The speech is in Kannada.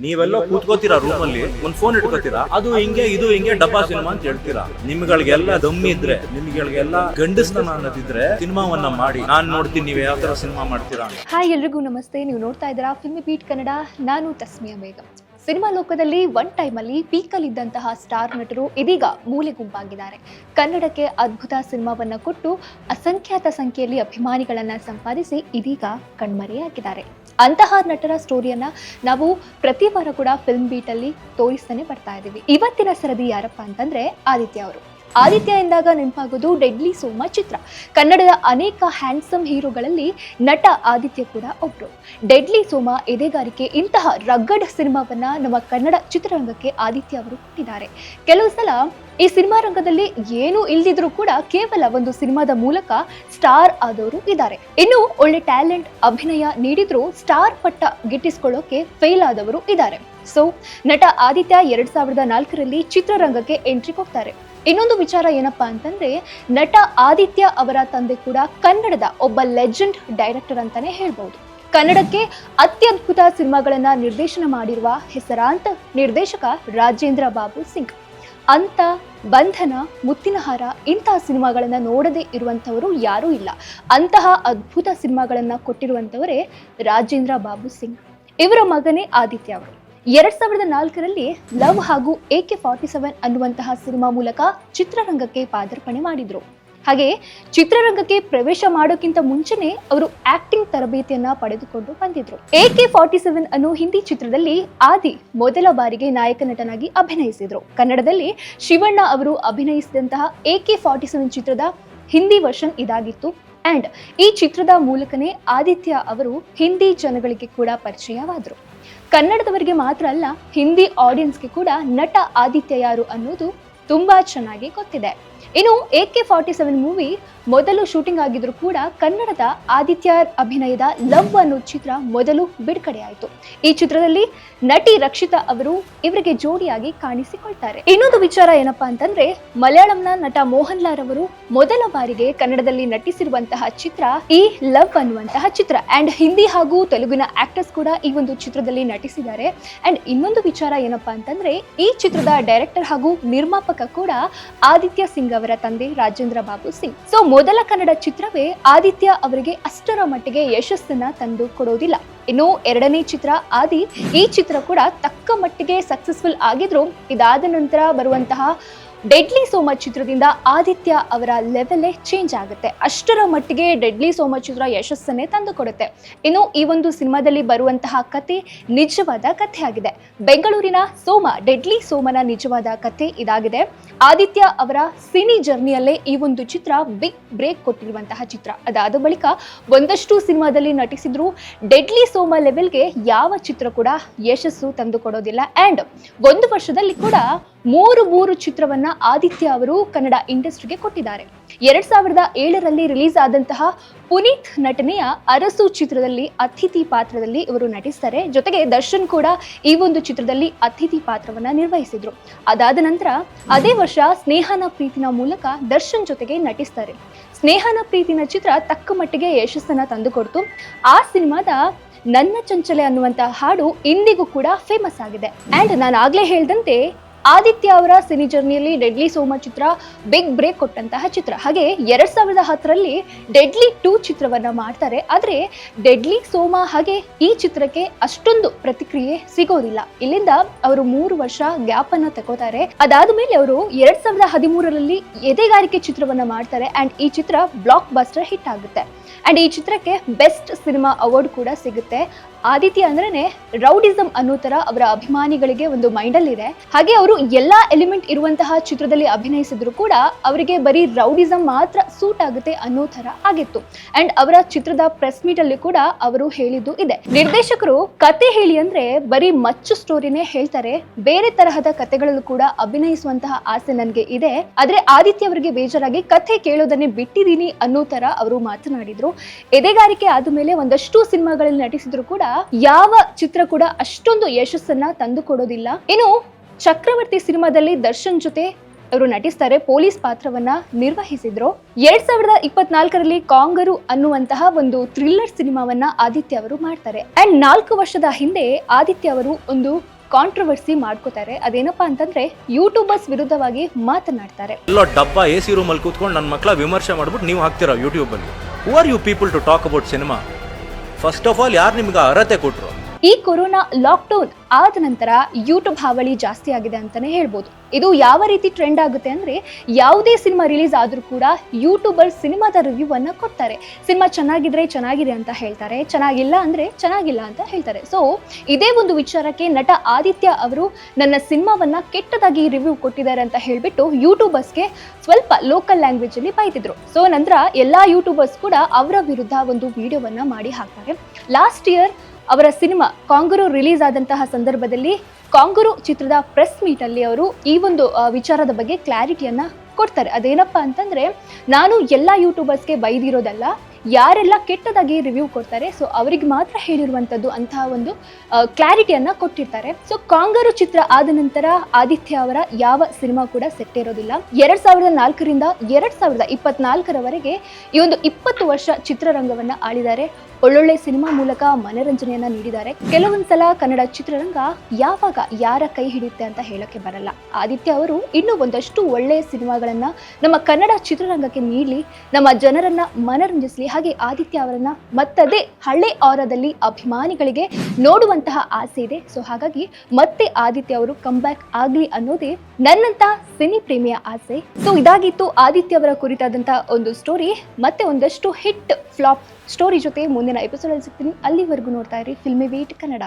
ನೀವೆಲ್ಲ ಕೂತ್ಕೋತೀರಾ ರೂಮ್ ಅಲ್ಲಿ? ಒಂದ್ ಫೋನ್ ಇಟ್ಕೋತೀರಾ? ಅದು ಹಿಂಗೆ, ಇದು ಹಿಂಗೆ ಡಬ್ಬಾ ಸಿನಿಮಾ ಅಂತ ಹೇಳ್ತೀರಾ? ನಿಮ್ಗಳಿಗೆಲ್ಲ ದಮ್ಮಿ ಇದ್ರೆ, ನಿಮ್ಗಳಿಗೆಲ್ಲ ಗಂಡಸ್ತನ ಅನ್ನೋದಿದ್ರೆ ಸಿನಿಮಾವನ್ನ ಮಾಡಿ, ನಾನ್ ನೋಡ್ತೀನಿ, ನೀವ್ ಯಾವ ತರ ಸಿನಿಮಾ ಮಾಡ್ತೀರಾ ಹಾಯ್ ಎಲ್ರಿಗೂ ನಮಸ್ತೆ. ನೀವು ನೋಡ್ತಾ ಇದ್ದೀರಾ ಫಿಲ್ಮ್ ಬೀಟ್ ಕನ್ನಡ. ನಾನು ತಸ್ಮಿಯಾ ಬೇಗಂ ಸಿನಿಮಾ ಲೋಕದಲ್ಲಿ ಒನ್ ಟೈಮಲ್ಲಿ ಪೀಕಲ್ಲಿದ್ದಂತಹ ಸ್ಟಾರ್ ನಟರು ಇದೀಗ ಮೂಲೆ ಗುಂಪಾಗಿದ್ದಾರೆ. ಕನ್ನಡಕ್ಕೆ ಅದ್ಭುತ ಸಿನಿಮಾವನ್ನ ಕೊಟ್ಟು ಅಸಂಖ್ಯಾತ ಸಂಖ್ಯೆಯಲ್ಲಿ ಅಭಿಮಾನಿಗಳನ್ನು ಸಂಪಾದಿಸಿ ಇದೀಗ ಕಣ್ಮರೆಯಾಗಿದ್ದಾರೆ ಅಂತಹ ನಟರ ಸ್ಟೋರಿಯನ್ನ ನಾವು ಪ್ರತಿ ವಾರ ಕೂಡ ಫಿಲ್ಮ್ ಬೀಟಲ್ಲಿ ತೋರಿಸ್ತಾನೆ ಬರ್ತಾ ಇದ್ದೀವಿ ಇವತ್ತಿನ ಸರದಿ ಯಾರಪ್ಪ ಅಂತಂದ್ರೆ ಆದಿತ್ಯ ಅವರು. ಆದಿತ್ಯ ಎಂದಾಗ ನೆನಪಾಗೋದು ಡೆಡ್ಲಿ ಸೋಮ ಚಿತ್ರ. ಕನ್ನಡದ ಅನೇಕ ಹ್ಯಾಂಡ್ಸಮ್ ಹೀರೋಗಳಲ್ಲಿ ನಟ ಆದಿತ್ಯ ಕೂಡ ಒಬ್ರು. ಡೆಡ್ಲಿ ಸೋಮ ಎದೆಗಾರಿಕೆ ಇಂತಹ ರಗ್ಗಡ್ ಸಿನಿಮಾವನ್ನ ನಮ್ಮ ಕನ್ನಡ ಚಿತ್ರರಂಗಕ್ಕೆ ಆದಿತ್ಯ ಅವರು ಕೊಟ್ಟಿದ್ದಾರೆ. ಕೆಲವು ಸಲ ಈ ಸಿನಿಮಾ ರಂಗದಲ್ಲಿ ಏನು ಇಲ್ದಿದ್ರು ಕೂಡ ಕೇವಲ ಒಂದು ಸಿನಿಮಾದ ಮೂಲಕ ಸ್ಟಾರ್ ಆದವರು ಇದ್ದಾರೆ. ಇನ್ನು ಒಳ್ಳೆ ಟ್ಯಾಲೆಂಟ್, ಅಭಿನಯ ನೀಡಿದ್ರು ಸ್ಟಾರ್ ಪಟ್ಟ ಗಿಟ್ಟಿಸ್ಕೊಳ್ಳೋಕೆ ಫೇಲ್ ಆದವರು ಇದ್ದಾರೆ. ಸೊ ನಟ ಆದಿತ್ಯ ಎರಡ್ ಸಾವಿರದ ನಾಲ್ಕರಲ್ಲಿ ಚಿತ್ರರಂಗಕ್ಕೆ ಎಂಟ್ರಿ ಕೊಡ್ತಾರೆ. ಇನ್ನೊಂದು ವಿಚಾರ ಏನಪ್ಪಾ ಅಂತಂದ್ರೆ, ನಟ ಆದಿತ್ಯ ಅವರ ತಂದೆ ಕೂಡ ಕನ್ನಡದ ಒಬ್ಬ ಲೆಜೆಂಡ್ ಡೈರೆಕ್ಟರ್ ಅಂತಾನೆ ಹೇಳ್ಬಹುದು ಕನ್ನಡಕ್ಕೆ ಅತ್ಯದ್ಭುತ ಸಿನಿಮಾಗಳನ್ನ ನಿರ್ದೇಶನ ಮಾಡಿರುವ ಹೆಸರಾಂತ ನಿರ್ದೇಶಕ ರಾಜೇಂದ್ರ ಬಾಬು ಸಿಂಗ್. ಅಂತ, ಬಂಧನ ಮುತ್ತಿನಹಾರ ಇಂತಹ ಸಿನಿಮಾಗಳನ್ನು ನೋಡದೇ ಇರುವಂಥವರು ಯಾರೂ ಇಲ್ಲ. ಅಂತಹ ಅದ್ಭುತ ಸಿನಿಮಾಗಳನ್ನು ಕೊಟ್ಟಿರುವಂಥವರೇ ರಾಜೇಂದ್ರ ಬಾಬು ಸಿಂಗ್. ಇವರ ಮಗನೇ ಆದಿತ್ಯ ಅವರು. ಎರಡ್ ಸಾವಿರದ ನಾಲ್ಕರಲ್ಲಿ ಲವ್ ಹಾಗೂ ಎ ಕೆ ಫಾರ್ಟಿ ಸೆವೆನ್ ಅನ್ನುವಂತಹ ಸಿನಿಮಾ ಮೂಲಕ ಚಿತ್ರರಂಗಕ್ಕೆ ಪಾದಾರ್ಪಣೆ ಮಾಡಿದ್ರು. ಹಾಗೆ ಚಿತ್ರರಂಗಕ್ಕೆ ಪ್ರವೇಶ ಮಾಡೋಕ್ಕಿಂತ ಮುಂಚೆನೆ ಅವರು ಆಕ್ಟಿಂಗ್ ತರಬೇತಿಯನ್ನ ಪಡೆದುಕೊಂಡು ಬಂದಿದ್ರು. ಎ ಕೆ ಫಾರ್ಟಿ ಸೆವೆನ್ ಅನ್ನೋ ಹಿಂದಿ ಚಿತ್ರದಲ್ಲಿ ಆದಿ ಮೊದಲ ಬಾರಿಗೆ ನಾಯಕ ನಟನಾಗಿ ಅಭಿನಯಿಸಿದ್ರು. ಕನ್ನಡದಲ್ಲಿ ಶಿವಣ್ಣ ಅವರು ಅಭಿನಯಿಸಿದಂತಹ ಎ ಕೆ ಫಾರ್ಟಿ ಸೆವೆನ್ ಚಿತ್ರದ ಹಿಂದಿ ವರ್ಷನ್ ಇದಾಗಿತ್ತು. ಅಂಡ್ ಈ ಚಿತ್ರದ ಮೂಲಕನೇ ಆದಿತ್ಯ ಅವರು ಹಿಂದಿ ಜನಗಳಿಗೆ ಕೂಡ ಪರಿಚಯವಾದರು. ಕನ್ನಡದವರಿಗೆ ಮಾತ್ರ ಅಲ್ಲ, ಹಿಂದಿ ಆಡಿಯನ್ಸ್ಗೆ ಕೂಡ ನಟ ಆದಿತ್ಯ ಯಾರು ಅನ್ನೋದು ತುಂಬಾ ಚೆನ್ನಾಗಿ ಗೊತ್ತಿದೆ. ಇನ್ನು A K forty seven movie ಮೊದಲು ಶೂಟಿಂಗ್ ಆಗಿದ್ರು ಕೂಡ ಕನ್ನಡದ ಆದಿತ್ಯ ಅಭಿನಯದ ಲವ್ ಅನ್ನೋ ಚಿತ್ರ ಮೊದಲು ಬಿಡುಗಡೆಯಾಯಿತು. ಈ ಚಿತ್ರದಲ್ಲಿ ನಟಿ ರಕ್ಷಿತಾ ಅವರು ಇವರಿಗೆ ಜೋಡಿಯಾಗಿ ಕಾಣಿಸಿಕೊಳ್ತಾರೆ. ಇನ್ನೊಂದು ವಿಚಾರ ಏನಪ್ಪಾ ಅಂತಂದ್ರೆ, ಮಲಯಾಳಂನ ನಟ ಮೋಹನ್ ಲಾಲ್ ಅವರು ಮೊದಲ ಬಾರಿಗೆ ಕನ್ನಡದಲ್ಲಿ ನಟಿಸಿರುವಂತಹ ಚಿತ್ರ ಈ ಲವ್ ಅನ್ನುವಂತಹ ಚಿತ್ರ. ಅಂಡ್ ಹಿಂದಿ ಹಾಗೂ ತೆಲುಗಿನ ಆಕ್ಟರ್ಸ್ ಕೂಡ ಈ ಒಂದು ಚಿತ್ರದಲ್ಲಿ ನಟಿಸಿದ್ದಾರೆ. ಅಂಡ್ ಇನ್ನೊಂದು ವಿಚಾರ ಏನಪ್ಪಾ ಅಂತಂದ್ರೆ, ಈ ಚಿತ್ರದ ಡೈರೆಕ್ಟರ್ ಹಾಗೂ ನಿರ್ಮಾಪಕ ಕೂಡ ಆದಿತ್ಯ ಸಿಂಗ್ ಅವರ ತಂದೆ ರಾಜೇಂದ್ರ ಬಾಬು ಸಿಂಗ್. ಸೊ ಮೊದಲ ಕನ್ನಡ ಚಿತ್ರವೇ ಆದಿತ್ಯ ಅವರಿಗೆ ಅಷ್ಟರ ಮಟ್ಟಿಗೆ ಯಶಸ್ಸನ್ನ ತಂದು ಕೊಡೋದಿಲ್ಲ. ಇನ್ನು ಎರಡನೇ ಚಿತ್ರ ಆದಿ, ಈ ಚಿತ್ರ ಕೂಡ ತಕ್ಕ ಮಟ್ಟಿಗೆ ಸಕ್ಸಸ್ಫುಲ್ ಆಗಿದ್ರು. ಇದಾದ ನಂತರ ಬರುವಂತಹ ಡೆಡ್ಲಿ ಸೋಮ ಚಿತ್ರದಿಂದ ಆದಿತ್ಯ ಅವರ ಲೆವೆಲೇ ಚೇಂಜ್ ಆಗುತ್ತೆ. ಅಷ್ಟರ ಮಟ್ಟಿಗೆ ಡೆಡ್ಲಿ ಸೋಮ ಚಿತ್ರ ಯಶಸ್ಸನ್ನೇ ತಂದು ಕೊಡುತ್ತೆ. ಇನ್ನು ಈ ಒಂದು ಸಿನಿಮಾದಲ್ಲಿ ಬರುವಂತಹ ಕತೆ ನಿಜವಾದ ಕಥೆ ಆಗಿದೆ ಬೆಂಗಳೂರಿನ ಸೋಮ ಡೆಡ್ಲಿ ಸೋಮನ ನಿಜವಾದ ಕಥೆ ಇದಾಗಿದೆ. ಆದಿತ್ಯ ಅವರ ಸಿನಿ ಜರ್ನಿಯಲ್ಲೇ ಈ ಒಂದು ಚಿತ್ರ ಬಿಗ್ ಬ್ರೇಕ್ ಕೊಟ್ಟಿರುವಂತಹ ಚಿತ್ರ. ಅದಾದ ಬಳಿಕ ಒಂದಷ್ಟು ಸಿನಿಮಾದಲ್ಲಿ ನಟಿಸಿದ್ರು. ಡೆಡ್ಲಿ ಸೋಮ ಲೆವೆಲ್ಗೆ ಯಾವ ಚಿತ್ರ ಕೂಡ ಯಶಸ್ಸು ತಂದು ಕೊಡೋದಿಲ್ಲ. ಅಂಡ್ ಒಂದು ವರ್ಷದಲ್ಲಿ ಕೂಡ ಮೂರು ಮೂರು ಚಿತ್ರವನ್ನ ಆದಿತ್ಯ ಅವರು ಕನ್ನಡ ಇಂಡಸ್ಟ್ರಿಗೆ ಕೊಟ್ಟಿದ್ದಾರೆ. ಎರಡ್ ಸಾವಿರದ ಏಳರಲ್ಲಿ ರಿಲೀಸ್ ಆದಂತಹ ಪುನೀತ್ ನಟನೆಯ ಅರಸು ಚಿತ್ರದಲ್ಲಿ ಅತಿಥಿ ಪಾತ್ರದಲ್ಲಿ ಇವರು ನಟಿಸ್ತಾರೆ. ಜೊತೆಗೆ ದರ್ಶನ್ ಕೂಡ ಈ ಒಂದು ಚಿತ್ರದಲ್ಲಿ ಅತಿಥಿ ಪಾತ್ರವನ್ನ ನಿರ್ವಹಿಸಿದ್ರು. ಅದಾದ ನಂತರ ಅದೇ ವರ್ಷ ಸ್ನೇಹನ ಪ್ರೀತಿನ ಮೂಲಕ ದರ್ಶನ್ ಜೊತೆಗೆ ನಟಿಸ್ತಾರೆ. ಸ್ನೇಹನ ಪ್ರೀತಿನ ಚಿತ್ರ ತಕ್ಕ ಮಟ್ಟಿಗೆ ಯಶಸ್ಸನ್ನ ತಂದುಕೊಡ್ತು. ಆ ಸಿನಿಮಾದ ನನ್ನ ಚಂಚಲೆ ಅನ್ನುವಂತಹ ಹಾಡು ಇಂದಿಗೂ ಕೂಡ ಫೇಮಸ್ ಆಗಿದೆ. ಅಂಡ್ ನಾನು ಆಗ್ಲೇ ಹೇಳ್ದಂತೆ ಆದಿತ್ಯ ಅವರ ಸಿನಿ ಜರ್ನಿಯಲ್ಲಿ ಡೆಡ್ಲಿ ಸೋಮ ಚಿತ್ರ ಬಿಗ್ ಬ್ರೇಕ್ ಕೊಟ್ಟಂತಹ ಚಿತ್ರ. ಹಾಗೆ ಎರಡ್ ಸಾವಿರದ ಹತ್ತರಲ್ಲಿ ಡೆಡ್ಲಿ ಟೂ ಚಿತ್ರವನ್ನ ಮಾಡ್ತಾರೆ. ಆದ್ರೆ ಡೆಡ್ಲಿ ಸೋಮ ಹಾಗೆ ಈ ಚಿತ್ರಕ್ಕೆ ಅಷ್ಟೊಂದು ಪ್ರತಿಕ್ರಿಯೆ ಸಿಗೋದಿಲ್ಲ. ಇಲ್ಲಿಂದ ಅವರು ಮೂರು ವರ್ಷ ಗ್ಯಾಪ್ ಅನ್ನ ತಗೋತಾರೆ. ಅದಾದ ಮೇಲೆ ಅವರು ಎರಡ್ ಸಾವಿರದ ಹದಿಮೂರರಲ್ಲಿ ಎದೆಗಾರಿಕೆ ಚಿತ್ರವನ್ನ ಮಾಡ್ತಾರೆ. ಅಂಡ್ ಈ ಚಿತ್ರ ಬ್ಲಾಕ್ ಬಸ್ಟರ್ ಹಿಟ್ ಆಗುತ್ತೆ. ಅಂಡ್ ಈ ಚಿತ್ರಕ್ಕೆ ಬೆಸ್ಟ್ ಸಿನಿಮಾ ಅವಾರ್ಡ್ ಕೂಡ ಸಿಗುತ್ತೆ. ಆದಿತ್ಯ ಅಂದ್ರೆ ರೌಡಿಸಮ್ ಅನ್ನೋ ತರ ಅವರ ಅಭಿಮಾನಿಗಳಿಗೆ ಒಂದು ಮೈಂಡಲ್ಲಿದೆ. ಹಾಗೆ ಅವರು ಎಲ್ಲಾ ಎಲಿಮೆಂಟ್ ಇರುವಂತಹ ಚಿತ್ರದಲ್ಲಿ ಅಭಿನಯಿಸಿದ್ರು ಕೂಡ ಅವರಿಗೆ ಬರೀ ರೌಡಿಸಮ್ ಮಾತ್ರ ಸೂಟ್ ಆಗುತ್ತೆ ಅನ್ನೋ ತರ ಆಗಿತ್ತು. ಅಂಡ್ ಅವರ ಚಿತ್ರದ ಪ್ರೆಸ್ ಮೀಟ್ ಅಲ್ಲಿ ಕೂಡ ಅವರು ಹೇಳಿದ್ದು ಇದೆ. ನಿರ್ದೇಶಕರು ಕತೆ ಹೇಳಿ ಅಂದ್ರೆ ಬರೀ ಮಚ್ಚು ಸ್ಟೋರಿನೇ ಹೇಳ್ತಾರೆ. ಬೇರೆ ತರಹದ ಕತೆಗಳಲ್ಲೂ ಕೂಡ ಅಭಿನಯಿಸುವಂತಹ ಆಸೆ ನನಗೆ ಇದೆ. ಆದ್ರೆ ಆದಿತ್ಯ ಅವರಿಗೆ ಬೇಜಾರಾಗಿ ಕಥೆ ಕೇಳೋದನ್ನೇ ಬಿಟ್ಟಿದ್ದೀನಿ ಅನ್ನೋ ತರ ಅವರು ಮಾತನಾಡಿದ್ರು. ಎದೆಗಾರಿಕೆ ಆದ ಮೇಲೆ ಒಂದಷ್ಟು ಸಿನಿಮಾಗಳಲ್ಲಿ ನಟಿಸಿದ್ರು ಕೂಡ ಯಾವ ಚಿತ್ರ ಕೂಡ ಅಷ್ಟೊಂದು ಯಶಸ್ಸನ್ನ ತಂದು ಕೊಡೋದಿಲ್ಲ ಇನ್ನು ಚಕ್ರವರ್ತಿ ಸಿನಿಮಾದಲ್ಲಿ ದರ್ಶನ್ ಜೊತೆ ಅವರು ನಟಿಸ್ತಾರೆ. ಪೊಲೀಸ್ ಪಾತ್ರವನ್ನ ನಿರ್ವಹಿಸಿದ್ರು. ಎರಡ್ ಸಾವಿರದ ಇಪ್ಪತ್ನಾಲ್ಕರಲ್ಲಿ ಕಾಂಗರು ಅನ್ನುವಂತಹ ಒಂದು ಥ್ರಿಲ್ಲರ್ ಸಿನಿಮಾವನ್ನ ಆದಿತ್ಯ ಅವರು ಮಾಡ್ತಾರೆ. ಅಂಡ್ ನಾಲ್ಕು ವರ್ಷದ ಹಿಂದೆ ಆದಿತ್ಯ ಅವರು ಒಂದು ಕಾಂಟ್ರವರ್ಸಿ ಮಾಡ್ಕೋತಾರೆ. ಅದೇನಪ್ಪಾ ಅಂತಂದ್ರೆ ಯೂಟ್ಯೂಬರ್ಸ್ ವಿರುದ್ಧವಾಗಿ ಮಾತನಾಡ್ತಾರೆ. ಎಲ್ಲೋ ಡಬ್ಬ ಎ ಸಿ ರೂಮಲ್ಲಿ ಕೂತ್ಕೊಂಡು ನನ್ನ ಮಕ್ಕಳ ವಿಮರ್ಶೆ ಮಾಡ್ಬಿಟ್ಟು ನೀವು ಹಾಕ್ತೀರಾ ಯೂಟ್ಯೂಬಲ್ಲಿ who are you people to talk about cinema first of all ಯಾರು ನಿಮ್ಗೆ ಅರ್ಹತೆ ಕೊಟ್ಟರು ಈ ಕೊರೋನಾ ಲಾಕ್ಡೌನ್ ಆದ ನಂತರ ಯೂಟ್ಯೂಬ್ ಹಾವಳಿ ಜಾಸ್ತಿ ಆಗಿದೆ ಅಂತಾನೆ ಹೇಳ್ಬೋದು. ಇದು ಯಾವ ರೀತಿ ಟ್ರೆಂಡ್ ಆಗುತ್ತೆ ಅಂದ್ರೆ ಯಾವುದೇ ಸಿನಿಮಾ ರಿಲೀಸ್ ಆದರೂ ಕೂಡ ಯೂಟ್ಯೂಬರ್ ಸಿನಿಮಾದ ರಿವ್ಯೂ ಅನ್ನ ಕೊಡ್ತಾರೆ. ಸಿನಿಮಾ ಚೆನ್ನಾಗಿದ್ರೆ ಚೆನ್ನಾಗಿದೆ ಅಂತ ಹೇಳ್ತಾರೆ, ಚೆನ್ನಾಗಿಲ್ಲ ಅಂದ್ರೆ ಚೆನ್ನಾಗಿಲ್ಲ ಅಂತ ಹೇಳ್ತಾರೆ. ಸೊ ಇದೇ ಒಂದು ವಿಚಾರಕ್ಕೆ ನಟ ಆದಿತ್ಯ ಅವರು ನನ್ನ ಸಿನಿಮಾವನ್ನ ಕೆಟ್ಟದಾಗಿ ರಿವ್ಯೂ ಕೊಟ್ಟಿದ್ದಾರೆ ಅಂತ ಹೇಳಿಬಿಟ್ಟು ಯೂಟ್ಯೂಬರ್ಸ್ಗೆ ಸ್ವಲ್ಪ ಲೋಕಲ್ ಲ್ಯಾಂಗ್ವೇಜ್ ಅಲ್ಲಿ ಬೈತಿದ್ರು. ಸೊ ನಂತರ ಎಲ್ಲಾ ಯೂಟ್ಯೂಬರ್ಸ್ ಕೂಡ ಅವರ ವಿರುದ್ಧ ಒಂದು ವಿಡಿಯೋವನ್ನ ಮಾಡಿ ಹಾಕ್ತಾರೆ. ಲಾಸ್ಟ್ ಇಯರ್ ಅವರ ಸಿನಿಮಾ ಕಾಂಗರು ರಿಲೀಸ್ ಆದಂತಹ ಸಂದರ್ಭದಲ್ಲಿ ಕಾಂಗರು ಚಿತ್ರದ ಪ್ರೆಸ್ ಮೀಟ್ ಅಲ್ಲಿ ಅವರು ಈ ಒಂದು ವಿಚಾರದ ಬಗ್ಗೆ ಕ್ಲಾರಿಟಿಯನ್ನ ಕೊಡ್ತಾರೆ. ಅದೇನಪ್ಪ ಅಂತಂದ್ರೆ, ನಾನು ಎಲ್ಲ ಯೂಟ್ಯೂಬರ್ಸ್ಗೆ ಬೈದಿರೋದಲ್ಲ ಯಾರೆಲ್ಲ ಕೆಟ್ಟದಾಗಿ ರಿವ್ಯೂ ಕೊಡ್ತಾರೆ ಸೊ ಅವರಿಗೆ ಮಾತ್ರ ಹೇಳಿರುವಂಥದ್ದು ಅಂತಹ ಒಂದು ಕ್ಲಾರಿಟಿಯನ್ನು ಕೊಟ್ಟಿರ್ತಾರೆ. ಸೊ ಕಾಂಗರು ಚಿತ್ರ ಆದ ನಂತರ ಆದಿತ್ಯ ಅವರ ಯಾವ ಸಿನಿಮಾ ಕೂಡ ಸೆಟ್ ಇರೋದಿಲ್ಲ. ಎರಡ್ ಸಾವಿರದ ನಾಲ್ಕರಿಂದ ಎರಡ್ ಸಾವಿರದ ಇಪ್ಪತ್ನಾಲ್ಕರವರೆಗೆ ಈ ಒಂದು ಇಪ್ಪತ್ತು ವರ್ಷ ಚಿತ್ರರಂಗವನ್ನ ಆಳಿದ್ದಾರೆ. ಒಳ್ಳೊಳ್ಳೆ ಸಿನಿಮಾ ಮೂಲಕ ಮನರಂಜನೆಯನ್ನ ನೀಡಿದ್ದಾರೆ. ಕೆಲವೊಂದ್ಸಲ ಕನ್ನಡ ಚಿತ್ರರಂಗ ಯಾವಾಗ ಯಾರ ಕೈ ಹಿಡಿಯುತ್ತೆ ಅಂತ ಹೇಳಕ್ಕೆ ಬರಲ್ಲ. ಆದಿತ್ಯ ಅವರು ಇನ್ನೂ ಒಂದಷ್ಟು ಒಳ್ಳೆಯ ಸಿನಿಮಾಗಳನ್ನ ನಮ್ಮ ಕನ್ನಡ ಚಿತ್ರರಂಗಕ್ಕೆ ನೀಡಲಿ, ನಮ್ಮ ಜನರನ್ನ ಮನರಂಜಿಸಲಿ ಹಾಗೆ ಆದಿತ್ಯ ಅವರನ್ನ ಮತ್ತದೇ ಹಳೆ ಆರದಲ್ಲಿ ಅಭಿಮಾನಿಗಳಿಗೆ ನೋಡುವಂತಹ ಆಸೆ ಇದೆ. ಸೊ ಹಾಗಾಗಿ ಮತ್ತೆ ಆದಿತ್ಯ ಅವರು ಬ್ಯಾಕ್ ಆಗ್ಲಿ ಅನ್ನೋದೇ ನನ್ನಂತ ಸಿನಿ ಪ್ರೇಮಿಯ ಆಸೆ. ಸೊ ಇದಾಗಿತ್ತು ಆದಿತ್ಯ ಅವರ ಕುರಿತಾದಂತಹ ಒಂದು ಸ್ಟೋರಿ ಮತ್ತೆ ಒಂದಷ್ಟು ಹಿಟ್ ಫ್ಲಾಪ್ ಸ್ಟೋರಿ ಜೊತೆ ಮುಂದಿನ ಎಪಿಸೋಡ್ ಅಲ್ಲಿ ಸಿಗ್ತೀನಿ. ಅಲ್ಲಿವರೆಗೂ ನೋಡ್ತಾ ಇರಿ. Filmy wait Kannada